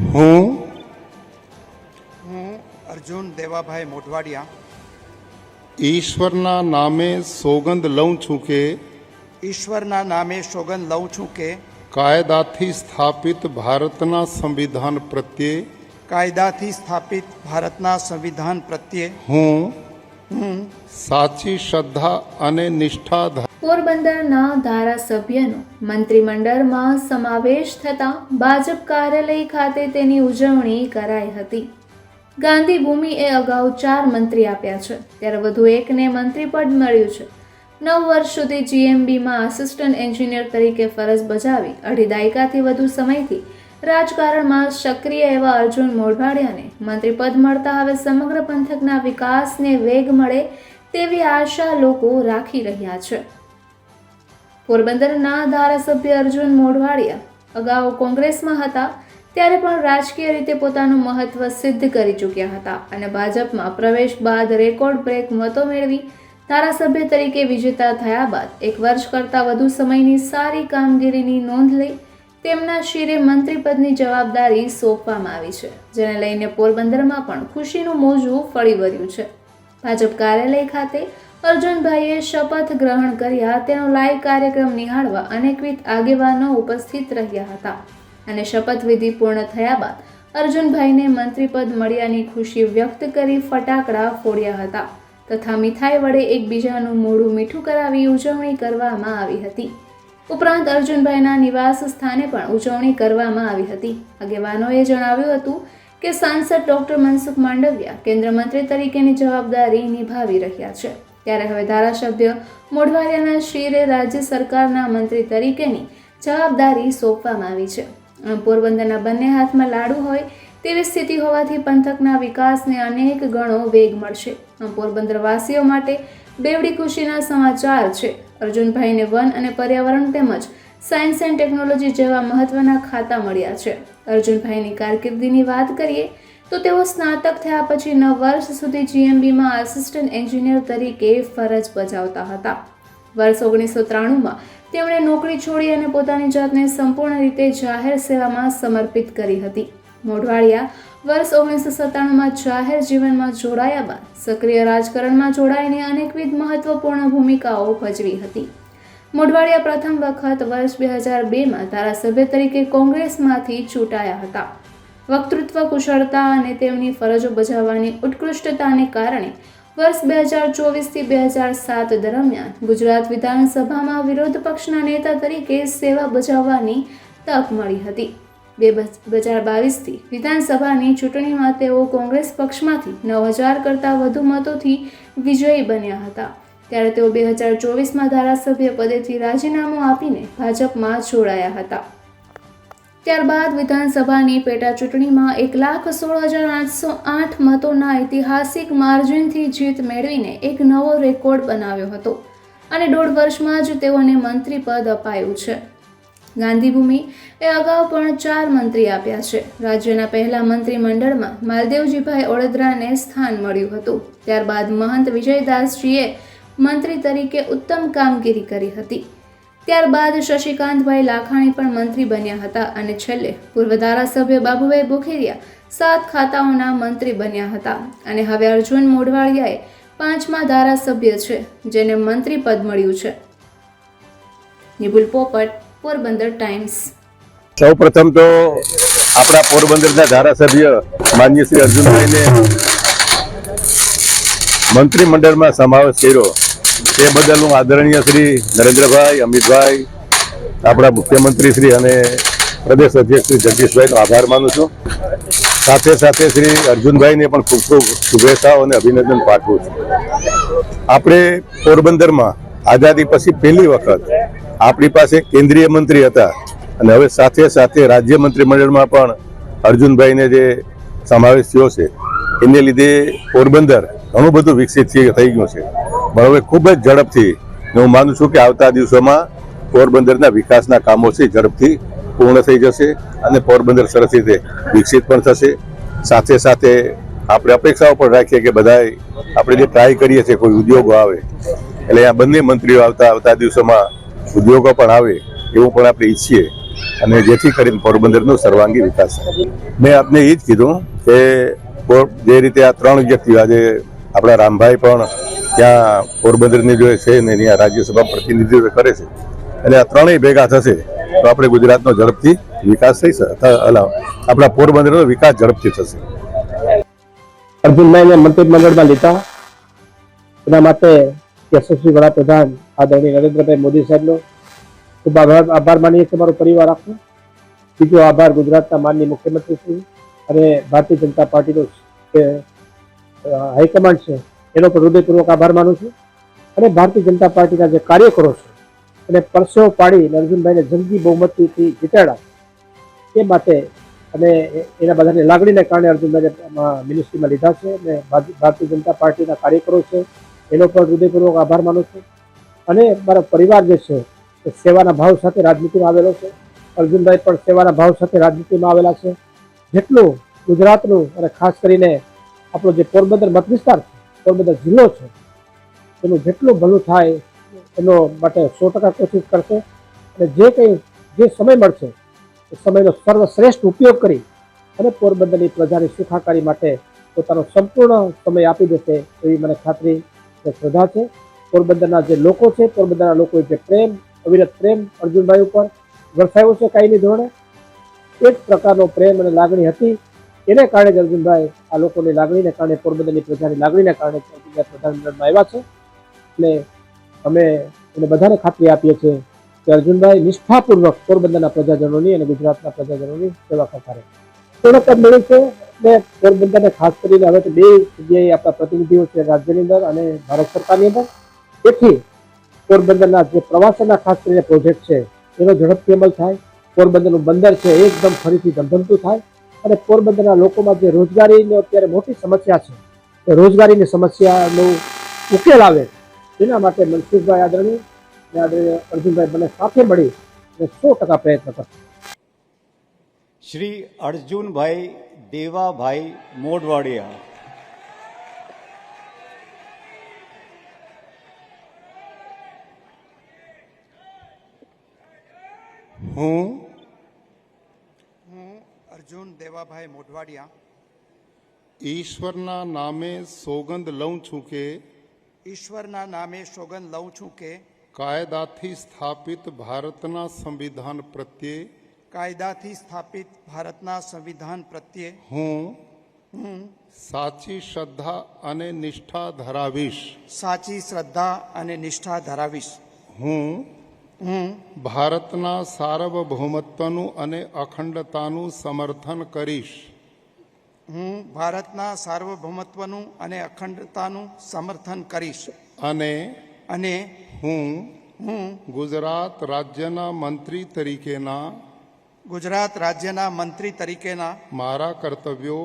હું? હું અર્જુન દેવાભાઈ મોઢવાડિયા. ઈશ્વરના નામે સોગંદ લઉં છું કે? ઈશ્વરના નામે સોગંદ લઉં છું કે? કાયદાથી સ્થાપિત ભારતના સંવિધાન પ્રત્યે? કાયદાથી સ્થાપિત ભારતના સંવિધાન પ્રત્યે? હું? હું સાચી શ્રદ્ધા અને નિષ્ઠા ધા- પોરબંદરના ધારાસભ્યનો મંત્રીમંડળમાં સમાવેશ થતાં ભાજપ કાર્યાલય ખાતે તેની ઉજવણી કરાઈ હતી. ગાંધી ભૂમિએ અગાઉ ચાર મંત્રી આપ્યા છે. ત્યારે વધુ એકને મંત્રીપદ મળ્યું છે. નવ વર્ષ સુધી જીએમબીમાં આસિસ્ટન્ટ એન્જિનિયર તરીકે ફરજ બજાવી અઢી દાયકાથી વધુ સમયથી રાજકારણમાં સક્રિય એવા અર્જુન મોઢવાડિયાને મંત્રીપદ મળતા હવે સમગ્ર પંથકના વિકાસને વેગ મળે તેવી આશા લોકો રાખી રહ્યા છે. પોરબંદરના ધારાસભ્ય અર્જુન મોઢવાડિયા અગાઉ કોંગ્રેસમાં હતા, ત્યારે પણ રાજકીય રીતે પોતાનું મહત્વ સિદ્ધ કરી ચૂક્યા હતા અને ભાજપમાં પ્રવેશ બાદ રેકોર્ડ બ્રેક મતો મેળવી ધારાસભ્ય તરીકે વિજેતા થયા બાદ એક વર્ષ કરતાં વધુ સમયની સારી કામગીરીની નોંધ લઈ તેમના શિરે મંત્રીપદની જવાબદારી સોંપવામાં આવી છે, જેને લઈને પોરબંદરમાં પણ ખુશીનું મોજું ફળી વળ્યું છે. ભાજપ કાર્યાલય ખાતે અર્જુનભાઈએ શપથ ગ્રહણ કર્યા, તેનો લાઈવ કાર્યક્રમ નિહાળવા અનેકવિધ આગેવાનો ઉપસ્થિત રહ્યા હતા અને શપથવિધિ પૂર્ણ થયા બાદ અર્જુનભાઈને મંત્રીપદ મળ્યાની ખુશી વ્યક્ત કરી ફટાકડા ફોડ્યા હતા તથા મીઠાઈ વડે એકબીજાનું મોઢું મીઠું કરાવી ઉજવણી કરવામાં આવી હતી. ઉપરાંત અર્જુનભાઈના નિવાસ સ્થાને પણ ઉજવણી કરવામાં આવી હતી. આગેવાનોએ જણાવ્યું હતું કે સાંસદ ડોક્ટર મનસુખ માંડવિયા કેન્દ્ર મંત્રી તરીકેની જવાબદારી નિભાવી રહ્યા છે. ત્યારે હવે ધારાસભ્ય મોઢવાડિયાના શિરે રાજ્ય સરકારના મંત્રી તરીકેની જવાબદારી સોંપવામાં આવી છે. પોરબંદરના બંને હાથમાં લાડુ હોય તેવી સ્થિતિ હોવાથી પંથકના વિકાસને અનેક ગણો વેગ મળશે. પોરબંદરવાસીઓ માટે બેવડી ખુશીના સમાચાર છે. અર્જુનભાઈને વન અને પર્યાવરણ તેમજ સાયન્સ એન્ડ ટેકનોલોજી જેવા મહત્વના ખાતા મળ્યા છે. અર્જુનભાઈની કારકિર્દીની વાત કરીએ તો તેઓ સ્નાતક થયા પછી નવ વર્ષ સુધી જીએમબીમાં આસિસ્ટન્ટ એન્જિનિયર તરીકે ફરજ બજાવતા હતા. વર્ષ ઓગણીસો ત્રાણુંમાં તેમણે નોકરી છોડી અને પોતાની જાતને સંપૂર્ણ રીતે જાહેર સેવામાં સમર્પિત કરી હતી. મોઢવાડિયા વર્ષ ઓગણીસો સત્તાણુંમાં જાહેર જીવનમાં જોડાયા બાદ સક્રિય રાજકારણમાં જોડાઈને અનેકવિધ મહત્વપૂર્ણ ભૂમિકાઓ ભજવી હતી. મોઢવાડિયા પ્રથમ વખત વર્ષ બે હજાર બેમાં ધારાસભ્ય તરીકે કોંગ્રેસમાંથી ચૂંટાયા હતા. વક્તૃત્વ, કુશળતા અને તેમની ફરજો બજાવવાની ઉત્કૃષ્ટતાને કારણે વર્ષ બે હજાર ચોવીસથી બે હજાર સાત દરમિયાન ગુજરાત વિધાનસભામાં વિરોધ પક્ષના નેતા તરીકે સેવા બજાવવાની તક મળી હતી. બે હજાર બાવીસથી વિધાનસભાની ચૂંટણીમાં તેઓ કોંગ્રેસ પક્ષમાંથી નવ હજાર કરતાં વધુ મતોથી વિજયી બન્યા હતા. ત્યારે તેઓ બે હજાર ચોવીસમાં ધારાસભ્ય પદેથી રાજીનામું આપીને ભાજપમાં જોડાયા હતા. ત્યારબાદ વિધાનસભાની પેટા ચૂંટણીમાં એક લાખ સોળ હજાર આઠસો આઠ મતોના ઐતિહાસિક માર્જિનથી જીત મેળવીને એક નવો રેકોર્ડ બનાવ્યો હતો. અને દોઢ વર્ષમાં જ તેઓને મંત્રી પદ અપાયું છે. ગાંધીભૂમિ એ અગાઉ પણ ચાર મંત્રી આપ્યા છે. રાજ્યના પહેલા મંત્રીમંડળમાં માલદેવજીભાઈ ઓળદરાને સ્થાન મળ્યું હતું. ત્યારબાદ મહંત વિજયદાસજીએ મંત્રી તરીકે ઉત્તમ કામગીરી કરી હતી. ત્યારબાદ શશિકાંતભાઈ લાખાણી પણ મંત્રી બન્યા હતા અને છેલ્લે પૂર્વ ધારાસભ્ય બાબુભાઈ બોખેરિયા સાત ખાતાઓના મંત્રી બન્યા હતા. અને હવે અર્જુન મોઢવાળિયાએ પાંચમા ધારાસભ્ય છે, જેને મંત્રી પદ મળ્યું છે. નિબુલ પોપટ, પોરબંદર ટાઈમ્સ. સૌ પ્રથમ તો આપણા પોરબંદરના ધારાસભ્ય માન્ય શ્રી અર્જુનભાઈને મંત્રીમંડળમાં સમાવેશ કર્યો. તે બદલ હું આદરણીય શ્રી નરેન્દ્રભાઈ, અમિતભાઈ, આપણા મુખ્યમંત્રી શ્રી અને પ્રદેશ અધ્યક્ષ શ્રી જગદીશભાઈનો આભાર માનું છું. સાથે સાથે શ્રી અર્જુનભાઈને પણ ખૂબ ખૂબ શુભેચ્છાઓ અને અભિનંદન પાઠવું છું. આપણે પોરબંદરમાં આઝાદી પછી પહેલી વખત આપણી પાસે કેન્દ્રીય મંત્રી હતા અને હવે સાથે સાથે રાજ્ય મંત્રીમંડળમાં પણ અર્જુનભાઈને જે સમાવેશ થયો છે, એને લીધે પોરબંદર ઘણું બધું વિકસિત થઈ થઈ ગયું છે. પણ હવે ખૂબ જ ઝડપથી હું માનું છું કે આવતા દિવસોમાં પોરબંદરના વિકાસના કામો છે ઝડપથી પૂર્ણ થઈ જશે અને પોરબંદર સરસ રીતે વિકસિત પણ થશે. સાથે સાથે આપણે અપેક્ષાઓ પણ રાખીએ કે બધાય આપણે જે ટ્રાય કરીએ છીએ, કોઈ ઉદ્યોગો આવે, એટલે આ બંને મંત્રીઓ આવતા આવતા દિવસોમાં ઉદ્યોગો પણ આવે એવું પણ આપણે ઈચ્છીએ અને જેથી કરીને પોરબંદરનો સર્વાંગી વિકાસ થાય. મેં આપને એ જ કીધું કે જે રીતે આ ત્રણ વ્યક્તિઓ આજે આપણા રામભાઈ પણ ત્યાં પોરબંદરની જો છે ને ત્યાં રાજ્યસભા પ્રતિનિધિત્વ કરે છે, અને આ ત્રણેય ભેગા થશે, તો આપણે ગુજરાતનો ઝડપથી વિકાસ થઈ શકે. આપણા પોરબંદરનો વિકાસ ઝડપથી થશે. અર્જુનભાઈને મંત્રીમંડળમાં લીધા. એના માટે યશસ્વી વડાપ્રધાન આદરણીય નરેન્દ્રભાઈ મોદી સાહેબનો ખૂબ આભાર આભાર માનીએ છીએ મારો પરિવાર આખો બીજો આભાર ગુજરાતના માનનીય મુખ્યમંત્રી શ્રી અને ભારતીય જનતા પાર્ટીનો હાઈકમાન્ડ છે એનો પણ હૃદયપૂર્વક આભાર માનું છું. અને ભારતીય જનતા પાર્ટીના જે કાર્યકરો છે અને પરસેવો પાડી અર્જુનભાઈને જંગી બહુમતીથી જીતાડ્યા. એ માટે અને એના બધાની લાગણીને કારણે અર્જુનભાઈને મિનિસ્ટ્રીમાં લીધા છે અને ભારતીય જનતા પાર્ટીના કાર્યકરો છે એનો પણ હૃદયપૂર્વક આભાર માનું છું. અને મારો પરિવાર જે છે, એ સેવાના ભાવ સાથે રાજનીતિમાં આવેલો છે. અર્જુનભાઈ પણ સેવાના ભાવ સાથે રાજનીતિમાં આવેલા છે. જેટલું ગુજરાતનું અને ખાસ કરીને આપણો જે પોરબંદર મત વિસ્તાર છે પોરબંદર જિલ્લો છે. એનું જેટલું ભલું થાય, એનો માટે સો ટકા કોશિશ કરશે. અને જે કંઈ, જે સમય મળશે, એ સમયનો સર્વશ્રેષ્ઠ ઉપયોગ કરી અને પોરબંદરની પ્રજાની સુખાકારી માટે પોતાનો સંપૂર્ણ સમય આપી દેશે એવી મને ખાતરી શ્રદ્ધા છે. પોરબંદરના જે લોકો છે, પોરબંદરના લોકોએ જે પ્રેમ, અવિરત પ્રેમ અર્જુનભાઈ ઉપર વરસાયો છે કાયમી ધોરણે. એક પ્રકારનો પ્રેમ અને લાગણી હતી. એને કારણે જ અર્જુનભાઈ આ લોકોની લાગણીને કારણે પોરબંદરની પ્રજાની લાગણીને કારણે જ પ્રધાનમંડળમાં આવ્યા છે. એટલે અમે એને બધાને ખાતરી આપીએ છીએ કે અર્જુનભાઈ નિષ્ઠાપૂર્વક પોરબંદરના પ્રજાજનોની અને ગુજરાતના પ્રજાજનોની સેવા કરતા રહે. પૂર્ણ પદ મળ્યું છે એટલે પોરબંદરને ખાસ કરીને હવે તો બે જગ્યાએ આપણા પ્રતિનિધિઓ છે રાજ્યની અંદર અને ભારત સરકારની અંદર. તેથી પોરબંદરના જે પ્રવાસનના ખાસ કરીને પ્રોજેક્ટ છે, એનો ઝડપથી અમલ થાય, પોરબંદરનું બંદર છે એકદમ ફરીથી ધમધમતું થાય. અને પોરબંદરના લોકોમાં જે રોજગારીની અત્યારે મોટી સમસ્યા છે, એ રોજગારીની સમસ્યાનો ઉકેલ આવે તેના માટે મનસુખભાઈ આદરણી આદરણીય અર્જુનભાઈ બંને સાથે મળી અને સો ટકા પ્રયત્ન કરશે. શ્રી અર્જુનભાઈ દેવાભાઈ મોઢવાડિયા. હું દેવાભાઈ મોઢવાડિયા ઈશ્વરના નામે સોગંદ લઉં છું કે ઈશ્વરના નામે સોગંદ લઉં છું કે કાયદાથી સ્થાપિત ભારતના સંવિધાન પ્રત્યે કાયદાથી સ્થાપિત ભારતના સંવિધાન પ્રત્યે હું હું સાચી શ્રદ્ધા અને નિષ્ઠા ધરાવીશ. સાચી શ્રદ્ધા અને નિષ્ઠા ધરાવીશ. હું હું ભારતના સાર્વભૌમત્વનું અને અખંડતાનું સમર્થન કરીશ. હું ભારતના સાર્વભૌમત્વનું અને અખંડતાનું સમર્થન કરીશ. અને અને હું હું ગુજરાત રાજ્યના મંત્રી તરીકેના ગુજરાત રાજ્યના મંત્રી તરીકેના મારા કર્તવ્યો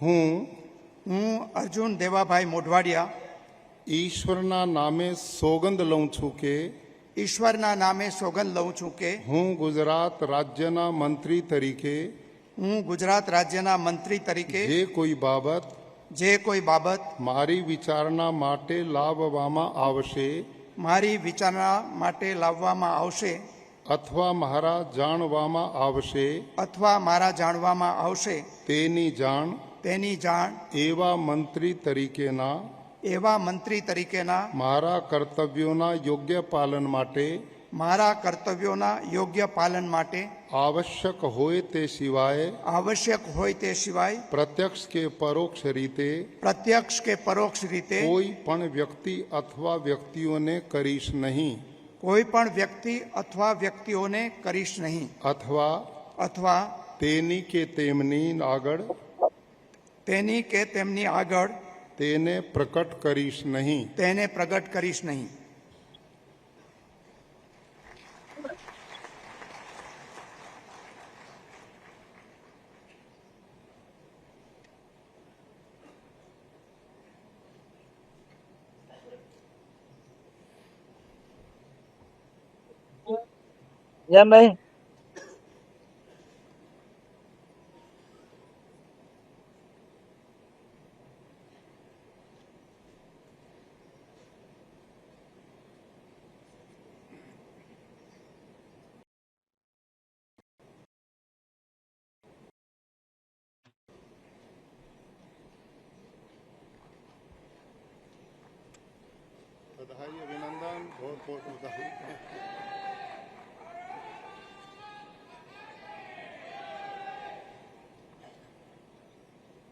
હું હું અર્જુન દેવાભાઈ મોઢવાડિયા ઈશ્વરના નામે સોગંદ લઉં છું કે ઈશ્વરના નામે સોગંદ લઉં છું કે હું ગુજરાત રાજ્યના મંત્રી તરીકે હું ગુજરાત રાજ્યના મંત્રી તરીકે જે કોઈ બાબત જે કોઈ બાબત મારી વિચારણા માટે લાવવામાં આવશે મારી વિચારણા માટે લાવવામાં આવશે અથવા મારા જાણવામાં આવશે અથવા મારા જાણવામાં આવશે તેની જાણ તેની જાણ એવા મંત્રી તરીકેના એવા મંત્રી તરીકેના મારા કર્તવ્યોના યોગ્ય પાલન માટે મારા કર્તવ્યોના યોગ્ય પાલન માટે આવશ્યક હોય તે સિવાય આવશ્યક હોય તે સિવાય પ્રત્યક્ષ કે પરોક્ષ રીતે પ્રત્યક્ષ કે પરોક્ષ રીતે કોઈ પણ વ્યક્તિ અથવા વ્યક્તિઓને કરીશ નહીં. કોઈ પણ વ્યક્તિ અથવા વ્યક્તિઓને કરીશ નહીં. અથવા અથવા તેની કે તેમની આગળ તેની કે તેમની આગળ તેને પ્રકટ કરીશ નહીં. તેને પ્રગટ કરીશ નહીં. જય ભાઈ corpo da rua.